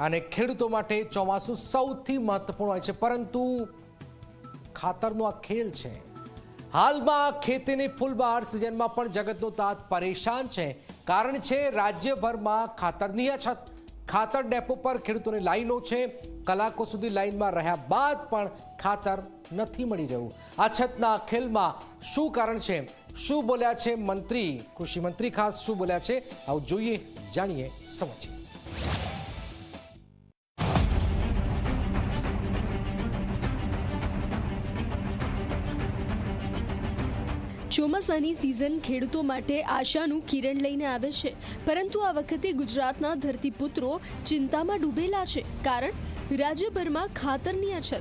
અને ખેડૂતો માટે ચોમાસું સૌથી મહત્વપૂર્ણ હોય છે. પરંતુ ખાતરનો આ ખેલ છે. હાલમાં ખેતીની ફૂલબહાર સિઝનમાં પણ જગતનો તાત પરેશાન છે. કારણ છે, રાજ્યભરમાં ખાતરની અછત. ખાતર ડેપો પર ખેડૂતોની લાઈનો છે. કલાકો સુધી લાઈનમાં રહ્યા બાદ પણ ખાતર નથી મળી રહ્યું. અછતના ખેલમાં શું કારણ છે? શું બોલ્યા છે મંત્રી? કૃષિ મંત્રી ખાસ શું બોલ્યા છે? આવું જોઈએ, જાણીએ સમજીએ ચોમાસાની સિઝન ખેડૂતો માટે આશાનું કિરણ લઈને આવે છે. પરંતુ આ વખતે ગુજરાતના ધરતીપુત્રો ચિંતામાં ડૂબેલા છે કારણ રાજ્યભરમાં ખાતરની અછત.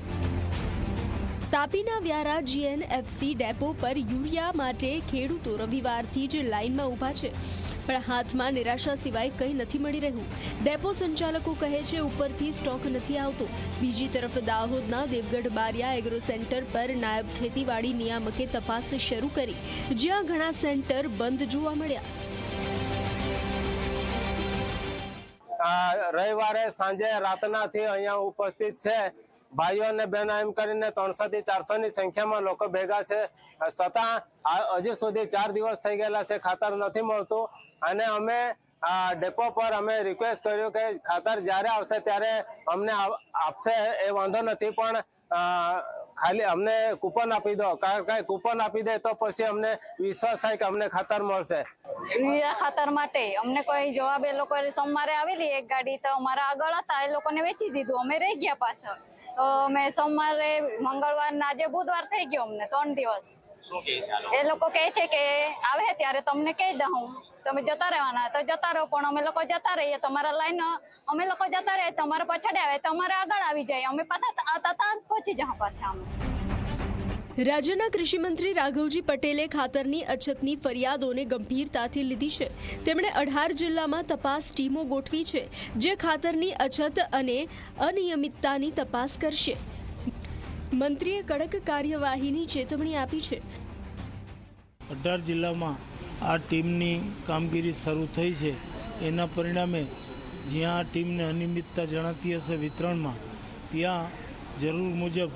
તાપીના વ્યારા જીએનએફસી ડેપો પર યુરિયા માટે ખેડૂતો રવિવારથી જ લાઇનમાં ઊભા છે. પણ હાથમાં નિરાશા સિવાય કંઈ નથી મળી રહ્યું. ડેપો સંચાલકો કહે છે, ઉપરથી સ્ટોક નથી આવતો. બીજી તરફ દાહોદના દેવગઢ બારિયા એગ્રો સેન્ટર પર નાયબ ખેતીવાડી નિયામકે તપાસ શરૂ કરી. જ્યાં ઘણા સેન્ટર બંધ જોવા મળ્યા. રવિવારે સાંજે રાતનાથી અહીંયા ઉપસ્થિત છે. ભાઈઓ અને બહેનો એમ કરીને ત્રણસો થી ચારસો ની સંખ્યામાં લોકો ભેગા છે. છતાં હજી સુધી ચાર દિવસ થઈ ગયેલા છે, ખાતર નથી મળતું. અને અમે, આ, ડેપો પર અમે રિક્વેસ્ટ કર્યું કે ખાતર જ્યારે આવશે ત્યારે અમને આપશે એ વાંધો નથી, પણ ખાલી અમને કૂપન આપી દો. કારણ કે કૂપન આપી દે તો પછી અમને વિશ્વાસ થાય કે અમને ખાતર મળશે. યુરિયા ખાતર માટે. અમને કોઈ જવાબ એ લોકો સોમવારે આવેલી એક ગાડી તો અમારા આગળ હતા. એ લોકોને વેચી દીધું. અમે રહી ગયા પાછળ. તો અમે સોમવારે મંગળવાર આજે બુધવાર થઈ ગયો અમને, ત્રણ દિવસ. એ લોકો કહે છે કે આવે ત્યારે તમને કહી દઉં તમે જતા રહેવાના તો જતા રહો પણ અમે લોકો જતા રહીએ. તમારા લાઈન અમે લોકો જતા રહીએ તમારા પછાડે આવે તમારે આગળ આવી જાય. અમે પાછા તતા પહોંચી જાઉં પાછા અમે. રાજ્યના કૃષિમંત્રી રાઘવજી પટેલે ખાતરની અછતની ફરિયાદોને ગંભીરતાથી લીધી છે. તેમણે અઢાર જિલ્લામાં તપાસ ટીમો ગોઠવી છે જે ખાતરની અછત અને અનિયમિતતાની તપાસ કરશે. મંત્રીએ કડક કાર્યવાહીની ચેતવણી આપી છે. અઢાર જિલ્લામાં આ ટીમની કામગીરી શરૂ થઈ છે. એના પરિણામે જ્યાં આ ટીમને અનિયમિતતા જણાતી હશે વિતરણમાં, ત્યાં જરૂર મુજબ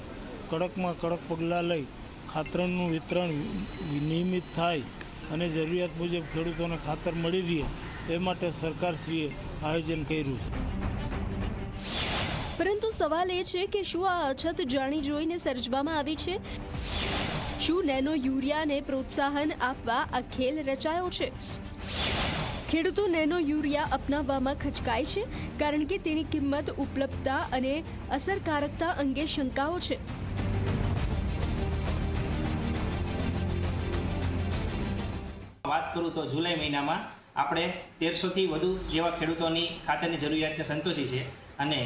કડકમાં કડક પગલાં લઈ ખાતરનું વિતરણ નિયમિત થાય અને જરૂરિયાત મુજબ ખેડૂતોને ખાતર મળી રહે, એ માટે સરકારશ્રીએ આયોજન કર્યું છે. પરંતુ સવાલ એ છે કે શું આ અછત જાણી જોઈને સર્જવામાં આવી છે? શું નેનો યુરિયાને પ્રોત્સાહન આપવા આ ખેલ રચાયો છે? ખેડૂતો નેનો યુરિયા અપનાવવામાં ખચકાય છે, કારણ કે તેની કિંમત, ઉપલબ્ધતા અને અસરકારકતા અંગે શંકાઓ છે. વાત કરું તો જુલાઈ મહિનામાં આપણે તેરસોથી વધુ જેવા ખેડૂતોની ખાતરની જરૂરિયાતને સંતોષી છે અને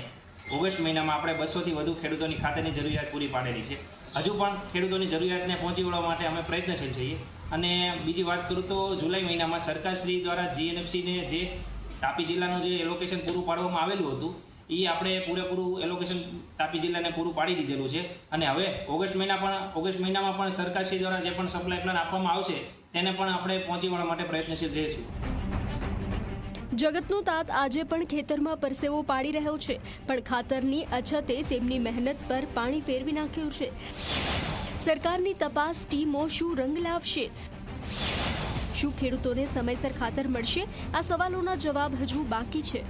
ઓગસ્ટ મહિનામાં આપણે બસોથી વધુ ખેડૂતોની ખાતરની જરૂરિયાત પૂરી પાડેલી છે. હજુ પણ ખેડૂતોની જરૂરિયાતને પહોંચી વળવા માટે અમે પ્રયત્નશીલ છીએ. અને બીજી વાત કરું તો જુલાઈ મહિનામાં સરકારશ્રી દ્વારા જીએનએફસીને જે તાપી જિલ્લાનું જે એલોકેશન પૂરું પાડવામાં આવેલું હતું એ આપણે પૂરેપૂરું એલોકેશન તાપી જિલ્લાને પૂરું પાડી દીધેલું છે. અને હવે ઓગસ્ટ મહિના પણ, ઓગસ્ટ મહિનામાં પણ સરકારશ્રી દ્વારા જે પણ સપ્લાય પ્લાન આપવામાં આવશે, તેને પણ આપણે પહોંચી વળવા માટે પ્રયત્નશીલ રહીશું. જગતનો તાત આજે પણ ખેતરમાં પરસેવો પાડી રહ્યો છે, પણ ખાતરની અછતે તેમની મહેનત પર પાણી ફેરવી નાખ્યું છે. સરકારની તપાસ ટીમો શું રંગ લાવશે? શું ખેડૂતોને સમયસર ખાતર મળશે? આ સવાલોના જવાબ હજુ બાકી છે.